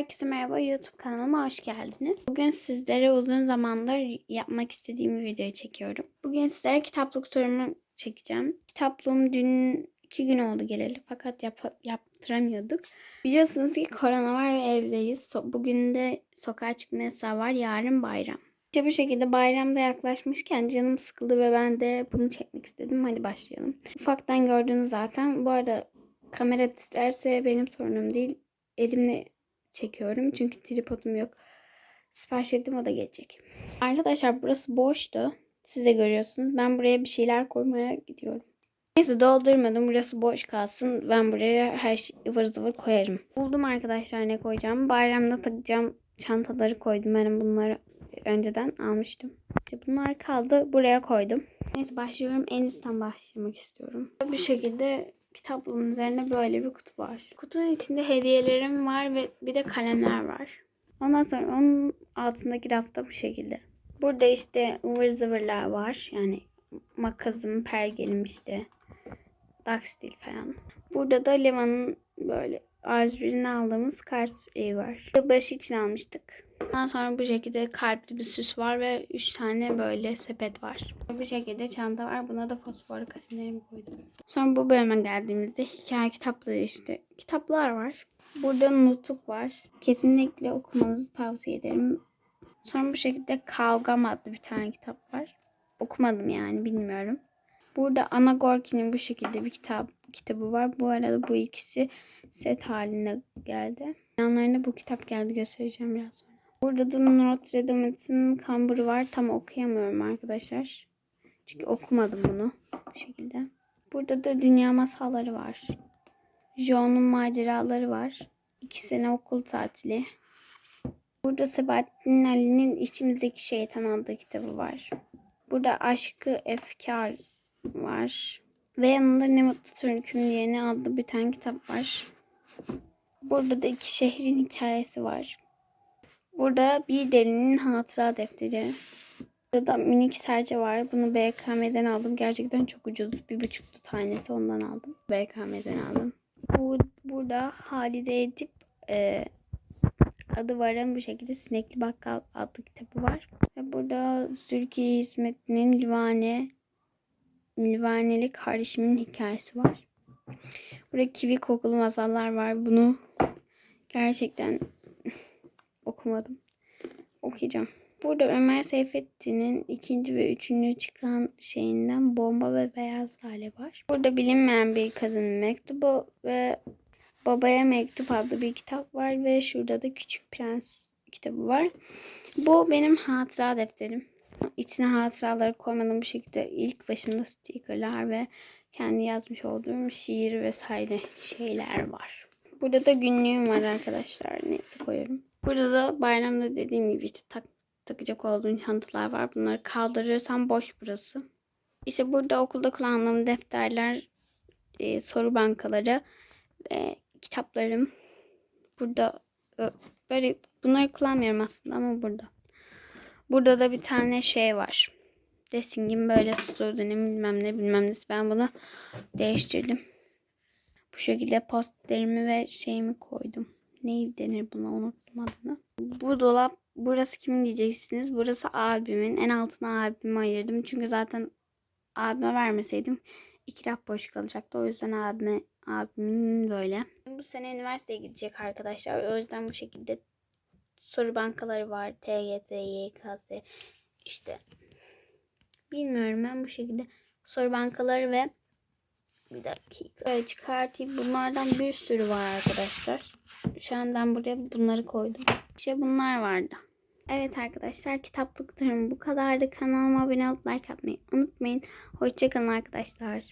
Herkese merhaba YouTube kanalıma hoş geldiniz. Bugün sizlere uzun zamandır yapmak istediğim bir video çekiyorum. Bugün sizlere kitaplık turumu çekeceğim. Kitaplığım dün iki gün oldu geleli fakat yap yaptıramıyorduk. Biliyorsunuz ki korona var ve evdeyiz. So bugün de sokağa çıkma yasağı var. Yarın bayram. İşte bu şekilde bayramda yaklaşmışken canım sıkıldı ve ben de bunu çekmek istedim. Hadi başlayalım. Ufaktan gördüğünüz zaten. Bu arada kamera titreşse benim sorunum değil. Elimle çekiyorum. Çünkü tripodum yok. Sipariş ettim o da gelecek. Arkadaşlar burası boştu. Siz de görüyorsunuz. Ben buraya bir şeyler koymaya gidiyorum. Neyse doldurmadım. Burası boş kalsın. Ben buraya her şey ıvır zıvır koyarım. Buldum arkadaşlar ne koyacağım. Bayramda takacağım çantaları koydum. Ben bunları önceden almıştım. İşte bunlar kaldı. Buraya koydum. Neyse başlıyorum. En üstten başlamak istiyorum. Bu şekilde kitaplığın üzerine böyle bir kutu var. Kutunun içinde hediyelerim var ve bir de kalemler var. Ondan sonra onun altındaki rafta bu şekilde. Burada işte ıvır zıvırlar var. Yani makasım, pergelim işte. Daxtil falan. Burada da Levan'ın böyle A101'in aldığımız kart şeyi var. Yılbaşı için almıştık. Ondan sonra bu şekilde kalpli bir süs var ve 3 tane böyle sepet var. Bu şekilde çanta var. Buna da fosfor kalemlerimi koydum. Sonra bu bölüme geldiğimizde hikaye kitapları işte. Kitaplar var. Burada nutuk var. Kesinlikle okumanızı tavsiye ederim. Sonra bu şekilde Kavgam adlı bir tane kitap var. Okumadım yani bilmiyorum. Burada Ana Gorki'nin bu şekilde bir kitap kitabı var. Bu arada bu ikisi set halinde geldi. Yanlarında bu kitap geldi göstereceğim biraz sonra. Burada da Notre Dame'ın kamburu var. Tam okuyamıyorum arkadaşlar. Çünkü okumadım bunu bu şekilde. Burada da dünya masalları var. John'un maceraları var. İki sene okul tatili. Burada Sebahattin Ali'nin İçimizdeki Şeytan adlı kitabı var. Burada Aşkı Efkar var. Ve yanında Ne Mutlu Türk'üm diye ne adlı bir tane kitap var. Burada da iki şehrin hikayesi var. Burada bir delinin hatıra defteri. Burada da minik serçe var. Bunu BKM'den aldım. Gerçekten çok ucuz. Bir buçuktu tanesi ondan aldım. BKM'den aldım. Bu, burada Halide Edip e, adı varın bu şekilde Sinekli Bakkal adlı kitabı var. Ve burada Zülki Hizmet'in Livane Livaneli kardeşimin hikayesi var. Burada kivi kokulu masallar var. Bunu gerçekten okumadım. Okuyacağım. Burada Ömer Seyfettin'in ikinci ve üçüncü çıkan şeyinden Bomba ve Beyaz Lale var. Burada bilinmeyen bir kadının mektubu ve Babaya Mektup adlı bir kitap var ve şurada da Küçük Prens kitabı var. Bu benim hatıra defterim. İçine hatıraları koymadığım bir şekilde ilk başında stickerlar ve kendi yazmış olduğum şiir vesaire şeyler var. Burada da günlüğüm var arkadaşlar. Neyse koyarım. Burada da bayramda dediğim gibi işte tak, takacak olduğum çantalar var. Bunları kaldırırsam boş burası. İşte burada okulda kullandığım defterler, e, soru bankaları ve kitaplarım. Burada e, böyle bunları kullanmıyorum aslında ama burada. Burada da bir tane şey var. Desingin böyle pseudonim bilmem ne bilmem ne. Ben bunu değiştirdim. Bu şekilde postlerimi ve şeyimi koydum. Neyi denir buna unuttum adını. Bu dolap burası kimin diyeceksiniz. Burası abimin. En altına abime ayırdım. Çünkü zaten abime vermeseydim iki raf boş kalacaktı. O yüzden abime, abimin böyle. Bu sene üniversiteye gidecek arkadaşlar. O yüzden bu şekilde soru bankaları var. TGT, YKS işte bilmiyorum ben bu şekilde soru bankaları ve bir dakika böyle çıkartayım. Bunlardan bir sürü var arkadaşlar. Şu an ben buraya bunları koydum. İşte bunlar vardı. Evet arkadaşlar kitaplıklarım bu kadardı. Kanalıma abone olup like atmayı unutmayın. Hoşçakalın arkadaşlar.